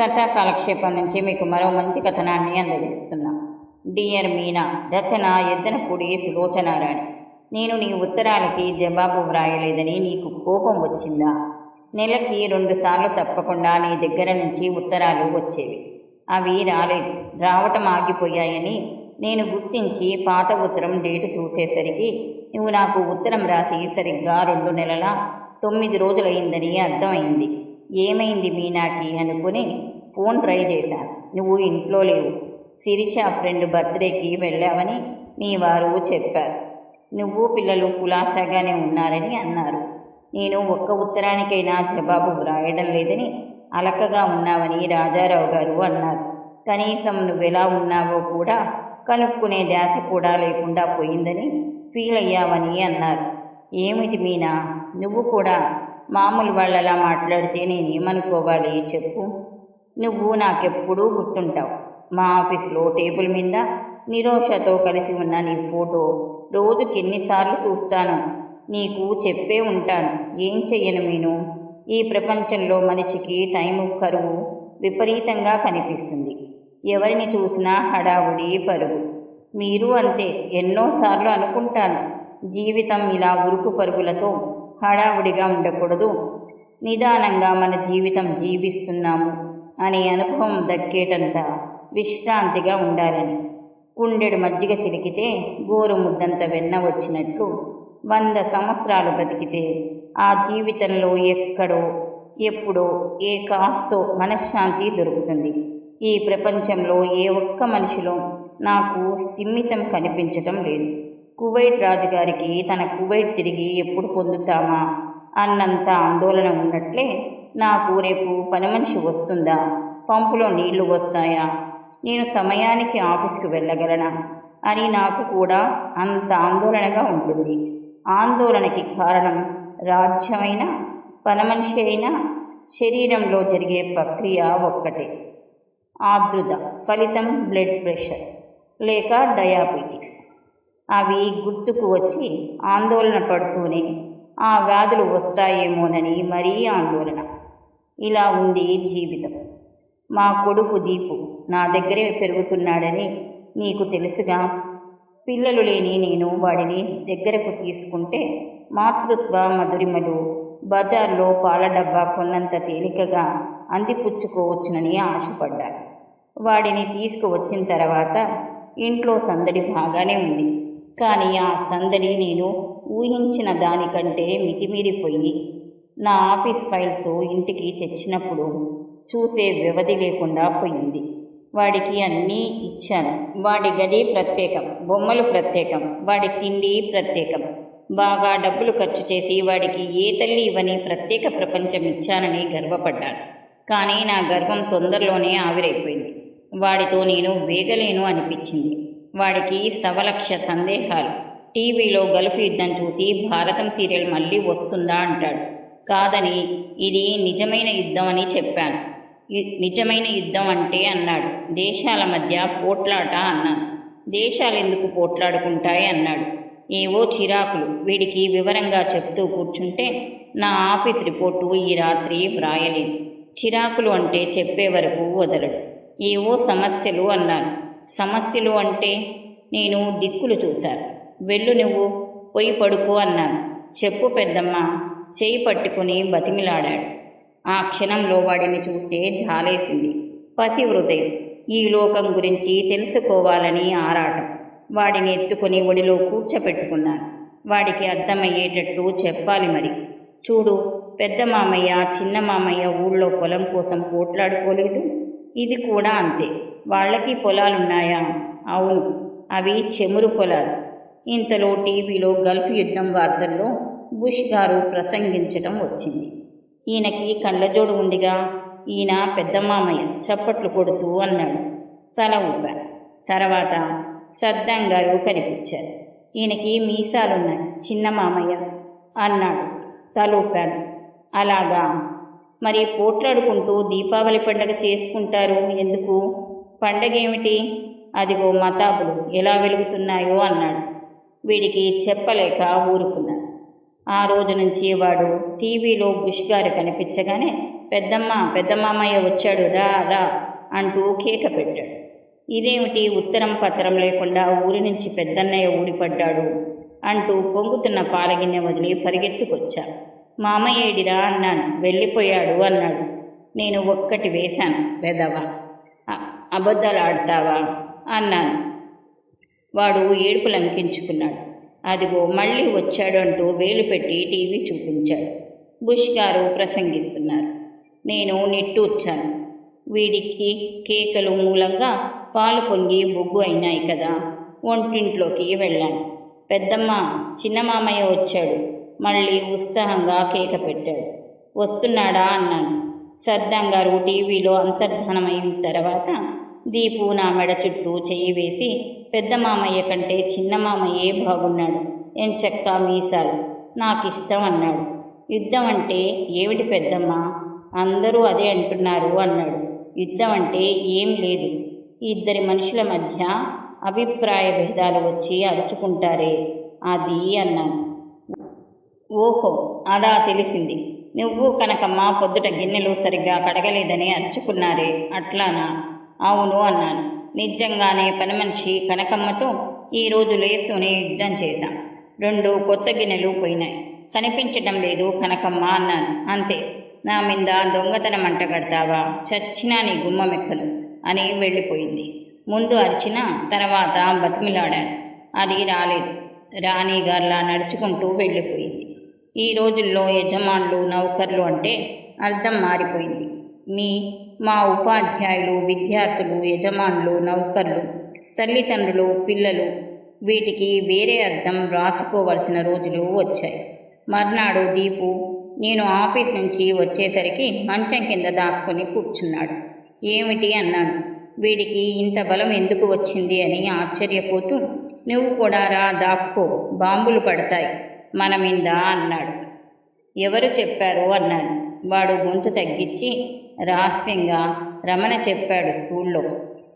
కథా కాలక్షేపం నుంచి మీకు మరో మంచి కథనాన్ని అందజేస్తున్నా. డియర్ మీనా రచన ఎద్దనపూడి సులోచనారాణి. నేను నీ ఉత్తరాలకి జవాబు వ్రాయలేదని నీకు కోపం వచ్చిందా? నెలకి రెండుసార్లు తప్పకుండా నీ దగ్గర నుంచి ఉత్తరాలు వచ్చేవి. అవి రాలేదు. రావటం ఆగిపోయాయని నేను గుర్తించి పాత ఉత్తరం డేటు చూసేసరికి నువ్వు నాకు ఉత్తరం రాసి సరిగ్గా రెండు నెలల తొమ్మిది రోజులైందని అర్థమైంది. ఏమైంది మీనాకి అనుకుని ఫోన్ ట్రై చేశాను. నువ్వు ఇంట్లో లేవు. శిరీష ఫ్రెండ్ బర్త్డేకి వెళ్ళావని మీ వారు చెప్పారు. నువ్వు పిల్లలు కులాసాగానే ఉన్నారని అన్నారు. నేను ఒక్క ఉత్తరానికైనా జవాబు వ్రాయడం లేదని అలకగా ఉన్నావని రాజారావు గారు అన్నారు. కనీసం నువ్వెలా ఉన్నావో కూడా కనుక్కునే ధ్యాస కూడా లేకుండా పోయిందని ఫీల్ అయ్యావని అన్నారు. ఏమిటి మీనా? నువ్వు కూడా మామూలు వాళ్ళలా మాట్లాడితే నేనేమనుకోవాలి? చెప్పు. నువ్వు నాకెప్పుడూ గుర్తుంటావు. మా ఆఫీస్లో టేబుల్ మీద నిరోషతో కలిసి ఉన్న నీ ఫోటో రోజుకి ఎన్నిసార్లు చూస్తాను. నీకు చెప్పే ఉంటాను. ఏం చెయ్యను నేను? ఈ ప్రపంచంలో మనిషికి టైం కరువు విపరీతంగా కనిపిస్తుంది. ఎవరిని చూసినా హడావుడి పరుగు. మీరు అంతే ఎన్నోసార్లు అనుకుంటాను. జీవితం ఇలా ఉరుకు పరుగులతో హడావుడిగా ఉండకూడదు. నిదానంగా మన జీవితం జీవిస్తున్నాము అనే అనుభవం దక్కేటంత విశ్రాంతిగా ఉండాలని. కుండెడు మజ్జిగ చిలికితే గోరు ముద్దంత వెన్న వచ్చినట్లు వంద సంవత్సరాలు బతికితే ఆ జీవితంలో ఎక్కడో ఎప్పుడో ఏ కాస్తో మనశ్శాంతి దొరుకుతుంది. ఈ ప్రపంచంలో ఏ ఒక్క మనిషిలో నాకు స్థిమితం కనిపించటం లేదు. కువైట్ రాజుగారికి తన కువైట్ తిరిగి ఎప్పుడు పొందుతామా? అన్నంత ఆందోళన ఉన్నట్లే నాకు రేపు పని మనిషి వస్తుందా? పంపులో నీళ్ళు వస్తాయా? నేను సమయానికి ఆఫీస్కి వెళ్ళగలనా? అని నాకు కూడా అంత ఆందోళనగా ఉంటుంది. ఆందోళనకి కారణం రాజ్యమైన పనమనిషి అయినా శరీరంలో జరిగే ప్రక్రియ ఒక్కటే. ఆర్ద్రత ఫలితం బ్లడ్ ప్రెషర్ లేక డయాబెటీస్ అవి గుర్తుకు వచ్చి ఆందోళన పడుతూనే ఆ వ్యాధులు వస్తాయేమోనని మరీ ఆందోళన. ఇలా ఉంది జీవితం. మా కొడుకు దీపు నా దగ్గరే పెరుగుతున్నాడని నీకు తెలుసుగా? పిల్లలు లేని నేను వాడిని దగ్గరకు తీసుకుంటే మాతృత్వ మధురిమలు బజార్లో పాల డబ్బా కొన్నంత తేలికగా అందిపుచ్చుకోవచ్చునని ఆశపడ్డాను. వాడిని తీసుకువచ్చిన తర్వాత ఇంట్లో సందడి బాగానే ఉంది. కానీ ఆ సందడి నేను ఊహించిన దానికంటే మితిమీరిపోయి నా ఆఫీస్ ఫైల్స్ ఇంటికి తెచ్చినప్పుడు చూసే వ్యవధి లేకుండా పోయింది. వాడికి అన్నీ ఇచ్చాను. వాడి గది ప్రత్యేకం బొమ్మలు ప్రత్యేకం వాడి తిండి ప్రత్యేకం. బాగా డబ్బులు ఖర్చు చేసి వాడికి ఏ తల్లి ఇవ్వని ప్రత్యేక ప్రపంచం ఇచ్చానని గర్వపడ్డాను. కానీ నా గర్వం తొందరలోనే ఆవిరైపోయింది. వాడితో నేను వేగలేను అనిపించింది. వాడికి సవలక్ష సందేహాలు. టీవీలో గల్ఫ్ యుద్ధం చూసి భారతం సీరియల్ మళ్ళీ వస్తుందా అంటాడు. కాదని ఇది నిజమైన యుద్ధం అని చెప్పాను. నిజమైన యుద్ధం అంటే అన్నాడు. దేశాల మధ్య పోట్లాట అన్నాను. దేశాలు ఎందుకు పోట్లాడుకుంటాయి అన్నాడు. ఏవో చిరాకులు. వీడికి వివరంగా చెప్తూ కూర్చుంటే నా ఆఫీస్ రిపోర్టు ఈ రాత్రి వ్రాయలేదు. చిరాకులు అంటే చెప్పే వరకు వదలడు. ఏవో సమస్యలు అన్నాను. సమస్యలు అంటే నేను దిక్కులు చూశాను. వెళ్ళు నువ్వు పొయ్యి పడుకో అన్నాను. చెప్పు పెద్దమ్మ చేయి పట్టుకుని బతిమిలాడాడు. ఆ క్షణంలో వాడిని చూస్తే జాలేసింది. పసి హృదయం. ఈ లోకం గురించి తెలుసుకోవాలని ఆరాటం. వాడిని ఎత్తుకుని ఒడిలో కూర్చోపెట్టుకున్నాను. వాడికి అర్థమయ్యేటట్టు చెప్పాలి మరి. చూడు పెద్ద మామయ్య చిన్న మామయ్య ఊళ్ళో పొలం కోసం పోట్లాడుకోలేదు. ఇది కూడా అంతే. వాళ్ళకి పొలాలున్నాయా? అవును అవి చెమురు పొలాలు. ఇంతలో టీవీలో గల్ఫ్ యుద్ధం వార్తల్లో బుష్ గారు ప్రసంగించటం వచ్చింది. ఈయనకి కళ్ళజోడు ఉందిగా. ఈయన పెద్ద మామయ్య చప్పట్లు కొడుతూ అన్నాడు. తల ఊపాను తర్వాత సర్దాం గారు కనిపించారు. ఈయనకి మీసాలున్నాయి. చిన్న మామయ్య అన్నాడు. తల అలాగా? మరి పోట్లాడుకుంటూ దీపావళి పండగ చేసుకుంటారు ఎందుకు? పండగేమిటి? అదిగో మతాబులు ఎలా వెలుగుతున్నాయో అన్నాడు. వీడికి చెప్పలేక ఊరుకున్నాడు. ఆ రోజు నుంచి వాడు టీవీలో బుష్ గారు కనిపించగానే పెద్దమ్మ పెద్ద మామయ్య వచ్చాడు రా రా అంటూ కేక పెట్టాడు. ఇదేమిటి ఉత్తరం పత్రం లేకుండా ఊరి నుంచి పెద్దన్నయ్య ఊడిపడ్డాడు అంటూ పొంగుతున్న పాలగిన్నె వదిలి పరిగెత్తుకొచ్చా. మామయ్య ఏడిరా అన్నాను వెళ్ళిపోయాడు అన్నాడు. నేను ఒక్కటి వేశాను వెదవ అబద్ధాలు ఆడతావా అన్నాను. వాడు ఏడుపు లంకించుకున్నాడు. అదిగో మళ్ళీ వచ్చాడు అంటూ వేలు పెట్టి టీవీ చూపించాడు. బుష్ గారు ప్రసంగిస్తున్నారు. నేను నిట్టూర్చాను. వీడికి కేకలు మూలంగా పాలు పొంగి బొగ్గు అయినాయి కదా ఒంటింట్లోకి వెళ్ళాను. పెద్దమ్మ చిన్న మామయ్య వచ్చాడు. మళ్ళీ ఉత్సాహంగా కేక పెట్టాడు. వస్తున్నాడా? అన్నాను. సర్దాం గారు టీవీలో అంతర్ధానమైన తర్వాత దీపు నా మెడ చుట్టూ చేయి వేసి పెద్ద మామయ్య కంటే చిన్న మామయ్యే బాగున్నాడు. ఎంచక్క మీసాలు? నాకిష్టం అన్నాడు. యుద్ధం అంటే ఏమిటి పెద్దమ్మ? అందరూ అదే అంటున్నారు అన్నాడు. యుద్ధం అంటే ఏం లేదు. ఇద్దరి మనుషుల మధ్య అభిప్రాయ భేదాలు వచ్చి అరుచుకుంటారే అది అన్నాను. ఓహో అలా తెలిసింది. నువ్వు కనకమ్మ పొద్దుట గిన్నెలు సరిగ్గా కడగలేదని అరుచుకున్నారే అట్లానా? అవును అన్నాను. నిజంగానే పని మనిషి కనకమ్మతో ఈరోజు లేస్తూనే యుద్ధం చేశాం. రెండు కొత్త గిన్నెలు పోయినాయి. కనిపించటం లేదు కనకమ్మ అన్నాను. అంతే. నా మీద దొంగతనం అంట కడతావా? చచ్చినా నీ గుమ్మమెక్కను అని వెళ్ళిపోయింది. ముందు అరిచిన తర్వాత బతిమిలాడాను. అది రాలేదు. రాణిగారిలా నడుచుకుంటూ వెళ్ళిపోయింది. ఈ రోజుల్లో యజమానులు నౌకర్లు అంటే అర్థం మారిపోయింది. మీ మా ఉపాధ్యాయులు విద్యార్థులు యజమానులు నౌకర్లు తల్లిదండ్రులు పిల్లలు వీటికి వేరే అర్థం రాసుకోవలసిన రోజులు వచ్చాయి. మర్నాడు దీపు నేను ఆఫీస్ నుంచి వచ్చేసరికి మంచం కింద దాక్కుని కూర్చున్నాడు. ఏమిటి అన్నాను. వీడికి ఇంత బలం ఎందుకు వచ్చింది అని ఆశ్చర్యపోతూ నువ్వు కూడా రా దాక్కో బాంబులు పడతాయి. మనమిందా అన్నాడు. ఎవరు చెప్పారు అన్నాడు వాడు గొంతు తగ్గించి రహస్యంగా రమణ చెప్పాడు స్కూల్లో.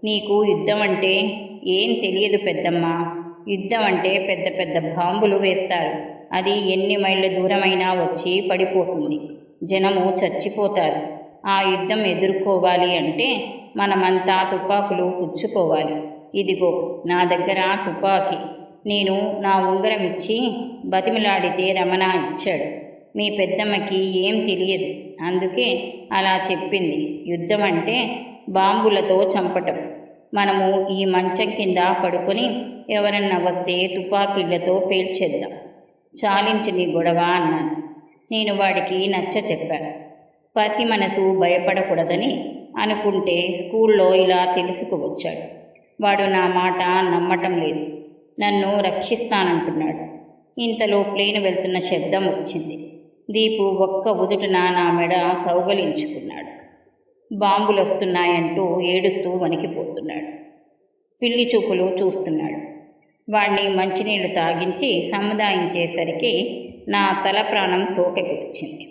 నీకు యుద్ధం అంటే ఏం తెలియదు పెద్దమ్మ. యుద్ధం అంటే పెద్ద పెద్ద బాంబులు వేస్తారు. అది ఎన్ని మైళ్ళ దూరమైనా వచ్చి పడిపోతుంది. జనము చచ్చిపోతారు. ఆ యుద్ధం ఎదుర్కోవాలి అంటే మనమంతా తుపాకులు పుచ్చుకోవాలి. ఇదిగో నా దగ్గర తుపాకీ. నేను నా ఉంగరం ఇచ్చి బతిమిలాడితే రమణ ఇచ్చాడు. మీ పెద్దమ్మకి ఏం తెలియదు. అందుకే అలా చెప్పింది. యుద్ధం అంటే బాంబులతో చంపటం. మనము ఈ మంచం కింద పడుకొని ఎవరన్నా వస్తే తుపాకీళ్ళతో పేల్చేద్దాం. చాలించి నీ గొడవ అన్నాను. నేను వాడికి నచ్చ చెప్పాను పసి మనసు భయపడకూడదని అనుకుంటే స్కూల్లో ఇలా తెలుసుకువచ్చాడు. వాడు నా మాట నమ్మటం లేదు. నన్ను రక్షిస్తానంటున్నాడు. ఇంతలో ప్లేన్ వెళ్తున్న శబ్దం వచ్చింది. దీపు ఒక్క ఉదుటున నా మెడ కౌగలించుకున్నాడు. బాంబులు వస్తున్నాయంటూ ఏడుస్తూ వణికిపోతున్నాడు. పిల్లి చూపులు చూస్తున్నాడు. వాణ్ణి మంచినీళ్ళు తాగించి సముదాయించేసరికి నా తల ప్రాణం తోకకి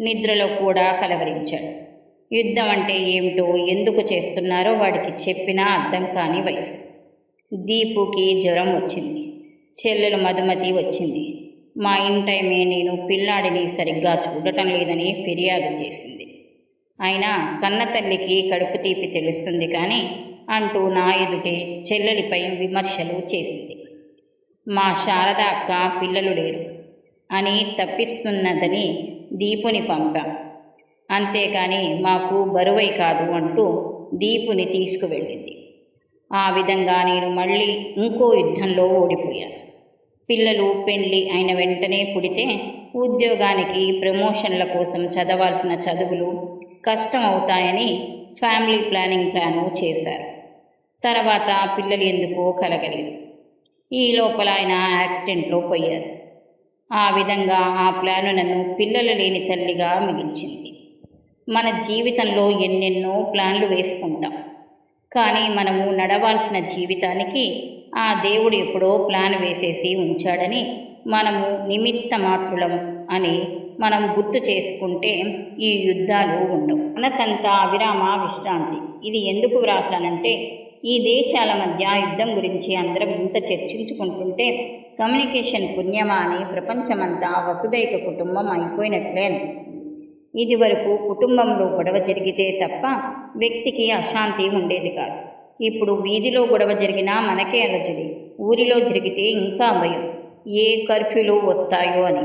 నిద్రలో కూడా కలవరించాడు. యుద్ధం అంటే ఏమిటో ఎందుకు చేస్తున్నారో వాడికి చెప్పినా అర్థం కాని వయసు. దీపుకి జ్వరం వచ్చింది. చెల్లెలు మధుమతి వచ్చింది. మా ఇంటైమే నేను పిల్లాడిని సరిగ్గా చూడటం లేదని ఫిర్యాదు చేసింది. అయినా కన్న తల్లికి కడుపు తీపి తెలుస్తుంది కానీ అంటూ నా ఎదుటే చెల్లెలిపై విమర్శలు చేసింది. మా శారద అక్క పిల్లలు లేరు అని తప్పిస్తున్నదని దీపుని పంపాం. అంతేకాని మాకు బరువై కాదు అంటూ దీపుని తీసుకువెళ్ళింది. ఆ విధంగా నేను మళ్ళీ ఇంకో యుద్ధంలో ఓడిపోయాను. పిల్లలు పెండ్లి అయిన వెంటనే పుడితే ఉద్యోగానికి ప్రమోషన్ల కోసం చదవాల్సిన చదువులు కష్టం అవుతాయని ఫ్యామిలీ ప్లానింగ్ ప్లాను చేశారు. తర్వాత పిల్లలు ఎందుకో కలగలేదు. ఈ లోపల ఆయన యాక్సిడెంట్లో పోయారు. ఆ విధంగా ఆ ప్లాను నన్ను పిల్లలు లేని తల్లిగా మిగిల్చింది. మన జీవితంలో ఎన్నెన్నో ప్లాన్లు వేసుకుంటాం. కానీ మనము నడవాల్సిన జీవితానికి ఆ దేవుడు ఎప్పుడో ప్లాన్ వేసేసి ఉంచాడని మనము నిమిత్త మాత్రులం అని మనం గుర్తు చేసుకుంటే ఈ యుద్ధాలు ఉండవు. మనసంతా అవిరామ విశ్రాంతి. ఇది ఎందుకు వ్రాసానంటే ఈ దేశాల మధ్య యుద్ధం గురించి అందరం ఇంత చర్చించుకుంటుంటే కమ్యూనికేషన్ పుణ్యమా అని ప్రపంచమంతా వసుదైక కుటుంబం అయిపోయినట్లే అనిపిస్తుంది. ఇదివరకు కుటుంబంలో గొడవ జరిగితే తప్ప వ్యక్తికి అశాంతి ఉండేది కాదు. ఇప్పుడు వీధిలో గొడవ జరిగినా మనకే అలజడి. ఊరిలో జరిగితే ఇంకా భయం. ఏ కర్ఫ్యూలు వస్తాయో అని.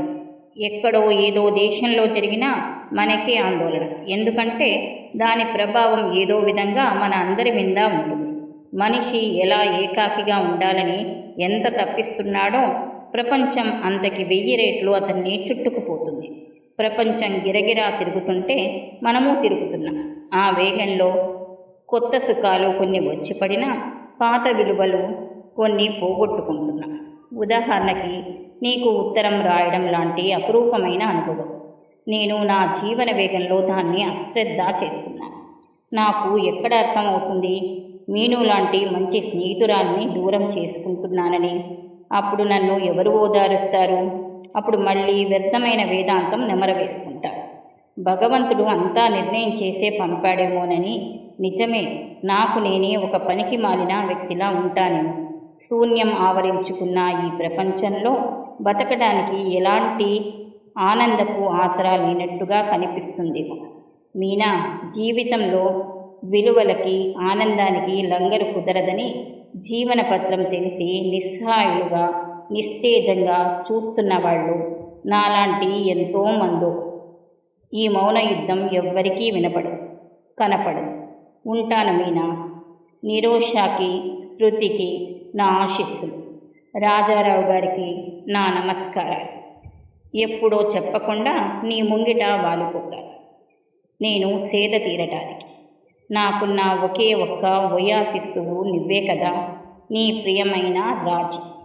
ఎక్కడో ఏదో దేశంలో జరిగినా మనకే ఆందోళన. ఎందుకంటే దాని ప్రభావం ఏదో విధంగా మన అందరి మీద ఉంటుంది. మనిషి ఎలా ఏకాకిగా ఉండాలని ఎంత తప్పిస్తున్నాడో ప్రపంచం అంతకి వెయ్యి రేట్లు అతన్ని చుట్టుకుపోతుంది. ప్రపంచం గిరగిరా తిరుగుతుంటే మనము తిరుగుతున్నాం. ఆ వేగంలో కొత్త సుఖాలు కొన్ని వచ్చి పడినా పాత విలువలు కొన్ని పోగొట్టుకుంటున్నాం. ఉదాహరణకి నీకు ఉత్తరం రాయడం లాంటి అపురూపమైన అనుభవం. నేను నా జీవన వేగంలో దాన్ని అశ్రద్ధ చేస్తున్నాను నాకు ఎక్కడ అర్థమవుతుంది? మీను లాంటి మంచి స్నేహితురాల్ని దూరం చేసుకుంటున్నానని. అప్పుడు నన్ను ఎవరు ఓదారుస్తారు? అప్పుడు మళ్ళీ వ్యర్థమైన వేదాంతం నెమరవేసుకుంటాడు భగవంతుడు అంతా నిర్ణయం చేసే పంపాడేమోనని నిజమే నాకు నేనే ఒక పనికి మాలిన వ్యక్తిలా ఉంటానేమో శూన్యం ఆవరించుకున్న ఈ ప్రపంచంలో బతకడానికి ఎలాంటి ఆనందపు ఆసరా లేనట్టుగా కనిపిస్తుందేమో మీనా జీవితంలో విలువలకి ఆనందానికి లంగరు కుదరదని జీవన పత్రం తెలిసి నిస్సహాయులుగా నిస్తేజంగా చూస్తున్న వాళ్ళు నాలాంటి ఎంతో మందో. ఈ మౌన యుద్ధం ఎవ్వరికీ వినపడదు కనపడదు. ఉంటాను మీనా. నిరోషాకి శృతికి నా ఆశీస్సులు. రాజారావు గారికి నా నమస్కారాలు. ఎప్పుడో చెప్పకుండా నీ ముంగిట వాలిపోతాను. నేను సేద తీరటానికి. నాకున్న ఒకే ఒక్క వయాశిస్తువు నువ్వే కదా నీ ప్రియమైన రాజీ.